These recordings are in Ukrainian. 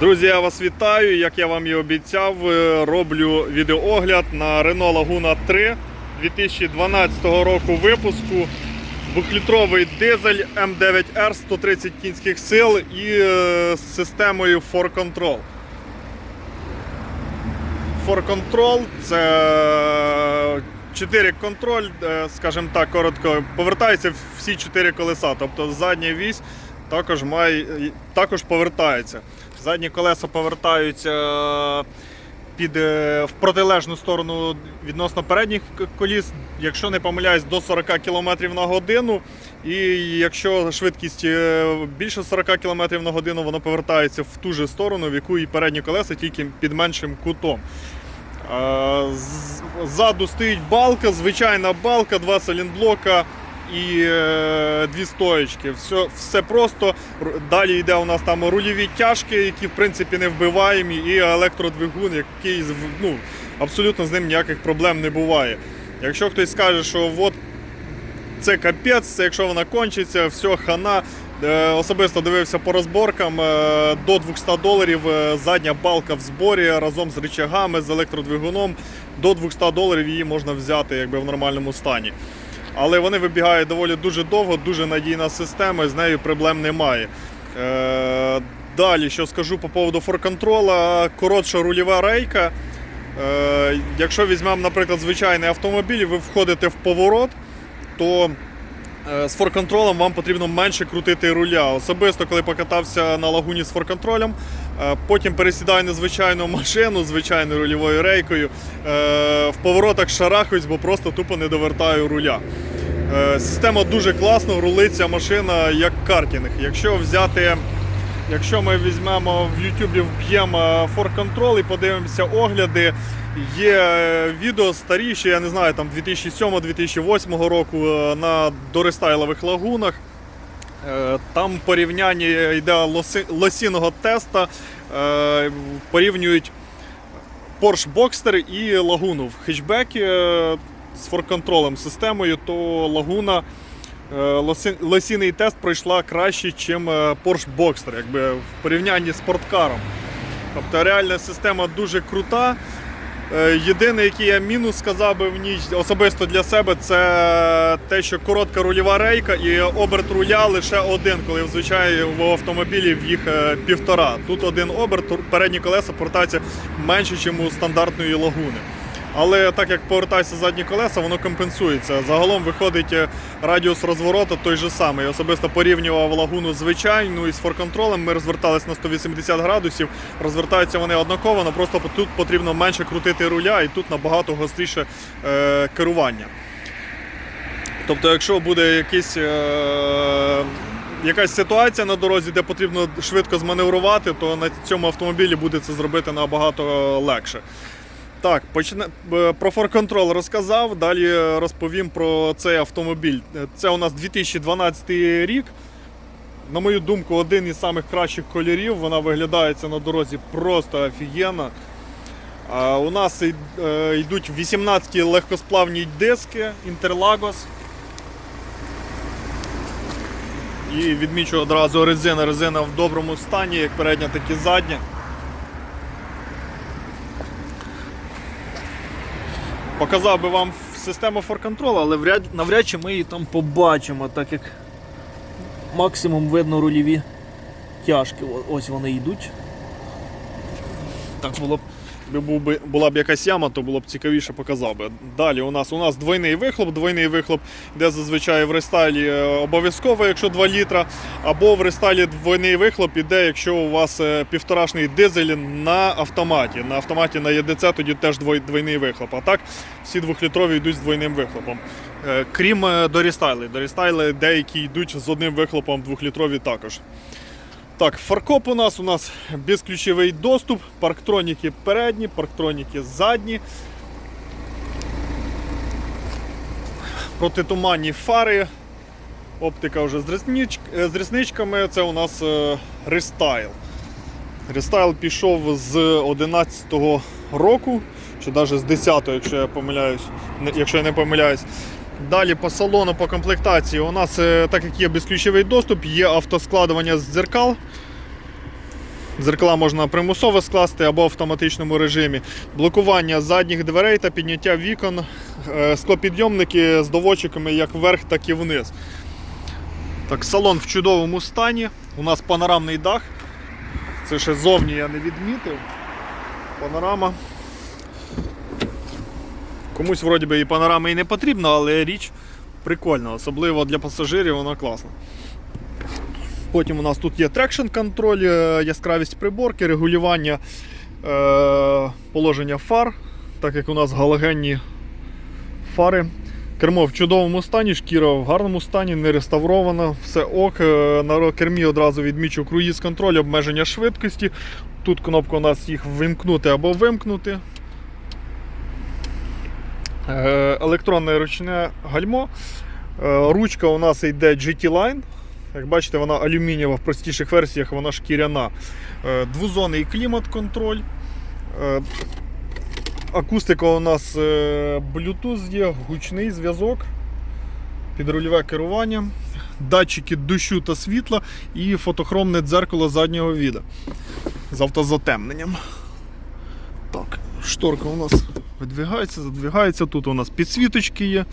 Друзі, я вас вітаю. Як я вам і обіцяв, е, роблю відеоогляд на Renault Laguna 3 2012 року випуску. Двохлітровий дизель М9R 130 кінських сил і е, з системою 4Control. 4Control це 4 контроль, е, скажімо так, коротко, повертаються всі 4 колеса. Тобто задня вісь також має, також повертається. Задні колеса повертаються під, е, в протилежну сторону відносно передніх коліс, якщо не помиляюсь, до 40 км на годину. І якщо швидкість е, більше 40 км на годину, воно повертається в ту же сторону, в яку і передні колеса, тільки під меншим кутом. Ззаду стоїть балка, звичайна балка, два салінблока і е, дві стоєчки. Все, все просто. Далі йде у нас там рульові тяжки, які в принципі не вбиваємі, і електродвигун, який ну, абсолютно з ним ніяких проблем не буває. Якщо хтось скаже, що от це капець, це якщо вона кончиться, все, хана. Е, Особисто дивився по розборкам е, до 200 доларів е, задня балка в зборі разом з рычагами, з електродвигуном. До 200 доларів її можна взяти якби в нормальному стані. Але вони вибігають доволі дуже довго, дуже надійна система, з нею проблем немає. Е, Далі, що скажу по поводу форконтрола, коротша рульова рейка. Е, Якщо візьмемо, наприклад, звичайний автомобіль, і ви входите в поворот, то е, з форконтролем вам потрібно менше крутити руля. Особисто, коли покатався на лагуні з форконтролем, потім пересідаю на звичайну машину, звичайною рульовою рейкою. е, В поворотах шарахаюсь, бо просто тупо не довертаю руля. Е, Система дуже класно, рулиться машина як картинг. Якщо взяти. Якщо ми візьмемо в YouTube, вб'ємо For Control і подивимося огляди, є е, відео старіші, я не знаю, там 2007-2008 року е, на дорестайлових лагунах. Е, Там порівняння йде лосіного теста, е, порівнюють Porsche Boxster і Лагуну. В хетчбекі е, з форконтролем системою, то Лагуна лосіний тест пройшла краще, ніж Porsche Boxster, якби в порівнянні з спорткаром. Тобто реальна система дуже крута. Е, Єдиний, який я мінус сказав би в ніч особисто для себе, це те, що коротка рульова рейка і оберт руля лише один, коли звичайно в автомобілі їх е, півтора. Тут один оберт, передні колеса портаються менше, ніж у стандартної лагуни. Але так як повертаються задні колеса, воно компенсується. Загалом виходить е, радіус розвороту той же самий. Особисто порівнював лагуну звичайну із форконтролем. Ми розвертались на 180 градусів. Розвертаються вони однаково, але просто тут потрібно менше крутити руля і тут набагато гостріше е, керування. Тобто, якщо буде якийсь, е, якась ситуація на дорозі, де потрібно швидко зманеврувати, то на цьому автомобілі буде це зробити набагато легше. Так, почне е, про Control розказав. Далі розповім про цей автомобіль. Е, Це у нас 2012 рік. На мою думку, один із самих кращих кольорів. Вона виглядається на дорозі просто офігенно. У нас е, йдуть 18 легкосплавні диски Interlagos. І відмічу одразу резина. Резина в доброму стані, як передня, так і задня. Показав би вам систему For Control, але вряд, навряд чи ми її там побачимо, так як максимум видно рульові тяжки. Ось вони йдуть. Так було б. Якби була б якась яма, то було б цікавіше показав би. Далі у нас у нас двойний вихлоп. Двойний вихлоп, де зазвичай в рестайлі е, обов'язково, якщо 2 літра, або в рестайлі двойний вихлоп іде, якщо у вас е, півторашний дизель на автоматі. На автоматі на ЄДЦ тоді теж двойний вихлоп. А так всі двохлітрові йдуть з двойним вихлопом. Е, Крім дорістайли. Дорістайли деякі йдуть з одним вихлопом, двохлітрові також. Так, фаркоп у нас у нас безключовий доступ, парктроніки передні, парктроніки задні. Протитуманні фари. Оптика вже з, реснич... е, з ресничками. Це у нас е, рестайл. Рестайл пішов з 11-го року, чи навіть з 10-го, якщо я помиляюсь, якщо я не помиляюсь. Далі по салону, по комплектації у нас, е, так як є безключовий доступ, є автоскладування з дзеркал. Дзеркала можна примусово скласти або в автоматичному режимі. Блокування задніх дверей та підняття вікон, е, склопідйомники з доводчиками як вверх, так і вниз. Так, салон в чудовому стані. У нас панорамний дах. Це ще зовні я не відмітив. Панорама. Комусь вроді би і панорами і не потрібно, але річ прикольна, особливо для пасажирів вона класна. Потім у нас тут є трекшн контроль, е, яскравість приборки, регулювання е, положення фар, так як у нас галогенні фари. Кермо в чудовому стані, шкіра в гарному стані, не реставрована, все ок. Е, На кермі одразу відмічу круїз контроль, обмеження швидкості. Тут кнопка у нас їх вимкнути або вимкнути. Е, Електронне ручне гальмо. Ручка у нас йде GT Line. Як бачите, вона алюмінієва в простіших версіях, вона шкіряна. Е, Двозонний клімат-контроль. Е, Акустика у нас е, Bluetooth є, гучний зв'язок, підрульове керування, датчики дощу та світла і фотохромне дзеркало заднього віда з автозатемненням. Так, шторка у нас видвигається, задвигається. Тут у нас підсвіточки є.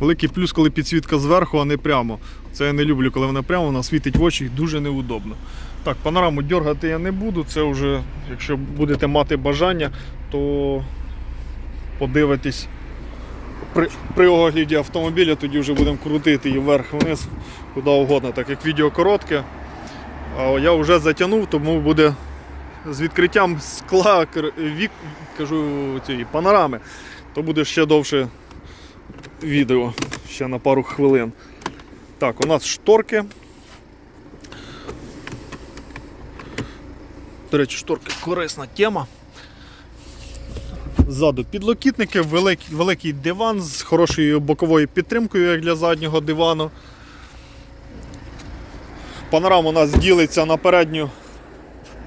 Великий плюс, коли підсвітка зверху, а не прямо. Це я не люблю, коли вона прямо, вона світить в очі, дуже неудобно. Так, панораму дергати я не буду. Це вже, якщо будете мати бажання, то подивитись при, при огляді автомобіля, тоді вже будемо крутити її вверх-вниз, куди угодно, так як відео коротке. А я вже затягнув, тому буде з відкриттям скла вік, кажу, цієї панорами, то буде ще довше відео, ще на пару хвилин. Так, у нас шторки. До речі, шторки корисна тема. Ззаду підлокітники, великий, великий диван з хорошою боковою підтримкою, як для заднього дивану. Панорама у нас ділиться на передню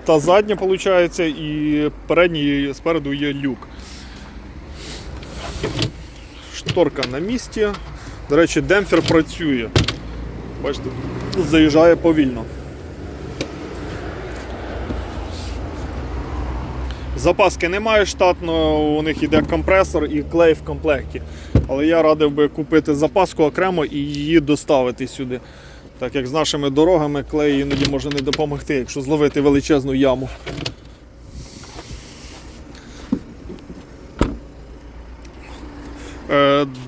та задню, виходить, і передній спереду є люк. Шторка на місці. До речі, демпфер працює. Бачите, заїжджає повільно. Запаски немає штатно, у них йде компресор і клей в комплекті. Але я радив би купити запаску окремо і її доставити сюди. Так як з нашими дорогами клей іноді може не допомогти, якщо зловити величезну яму.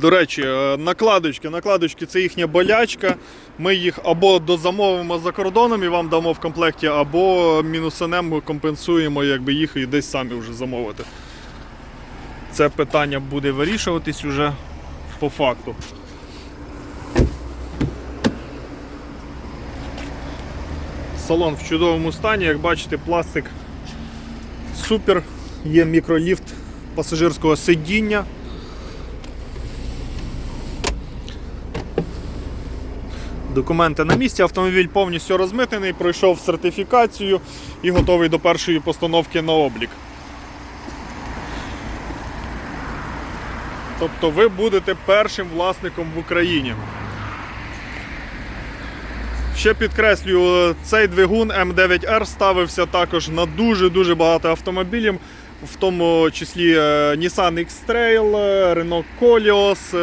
До речі, е, накладочки. Накладочки це їхня болячка. Ми їх або дозамовимо за кордоном і вам дамо в комплекті, або мінусанем компенсуємо, якби їх і десь самі вже замовити. Це питання буде вирішуватись уже по факту. Салон в чудовому стані, як бачите, пластик супер, є мікроліфт пасажирського сидіння. Документи на місці, автомобіль повністю розмитнений, пройшов сертифікацію і готовий до першої постановки на облік. Тобто ви будете першим власником в Україні. Ще підкреслюю, цей двигун М9R ставився також на дуже-дуже багато автомобілів, в тому числі е, Nissan X-Trail, е, Renault Koleos,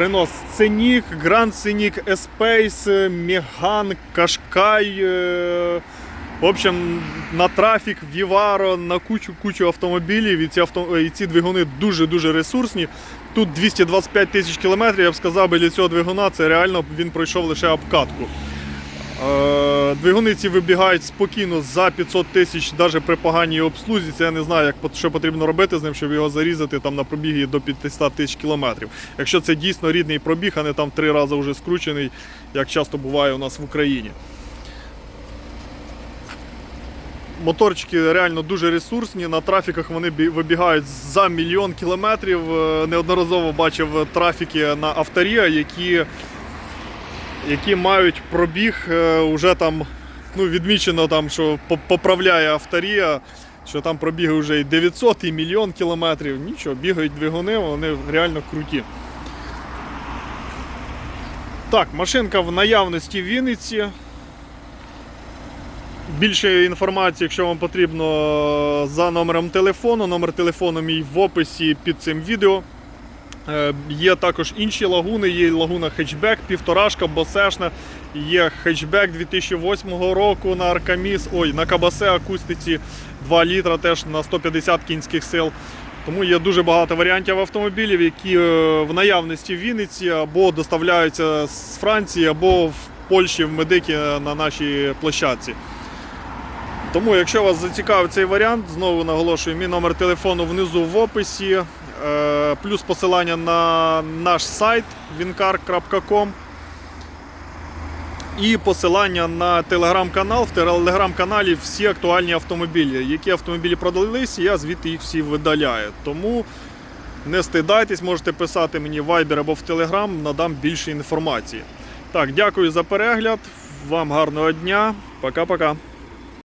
е, Сценік, Гранд Сценік, Еспейс, Міган, е, Qashqai, е, в общем, на трафік, Віваро, на кучу кучу автомобілів. І ці, авто, і ці двигуни дуже-дуже ресурсні. Тут 225 тисяч кілометрів, я б сказав, біля цього двигуна це реально він пройшов лише обкатку. Е, Двигуни ці вибігають спокійно за 500 тисяч, навіть при поганій обслузі. Це я не знаю, як, що потрібно робити з ним, щоб його зарізати там на пробігі до 500 тисяч кілометрів. Якщо це дійсно рідний пробіг, а не там три рази вже скручений, як часто буває у нас в Україні. Моторчики реально дуже ресурсні. На трафіках вони вибігають за мільйон кілометрів. Е, Неодноразово бачив трафіки на авторія, які, які мають пробіг е, вже там, ну, відмічено, там, що поправляє авторія, що там пробіги вже і 900, і мільйон кілометрів. Нічого, бігають двигуни, вони реально круті. Так, машинка в наявності в Вінниці. Більше інформації, якщо вам потрібно, за номером телефону. Номер телефону мій в описі під цим відео. Е, Є також інші лагуни, є лагуна хетчбек, півторашка, босешна, є хетчбек 2008 року на Аркаміс, ой, на Кабасе акустиці 2 літра теж на 150 кінських сил. Тому є дуже багато варіантів автомобілів, які е, в наявності в Вінниці або доставляються з Франції, або в Польщі в Медикі на нашій площадці. Тому, якщо вас зацікавив цей варіант, знову наголошую, мій номер телефону внизу в описі, плюс посилання на наш сайт wincar.com і посилання на телеграм-канал. В телеграм-каналі всі актуальні автомобілі. Які автомобілі продались, я звідти їх всі видаляю. Тому не стидайтесь, можете писати мені в Viber або в Telegram, надам більше інформації. Так, дякую за перегляд. Вам гарного дня. Пока-пока.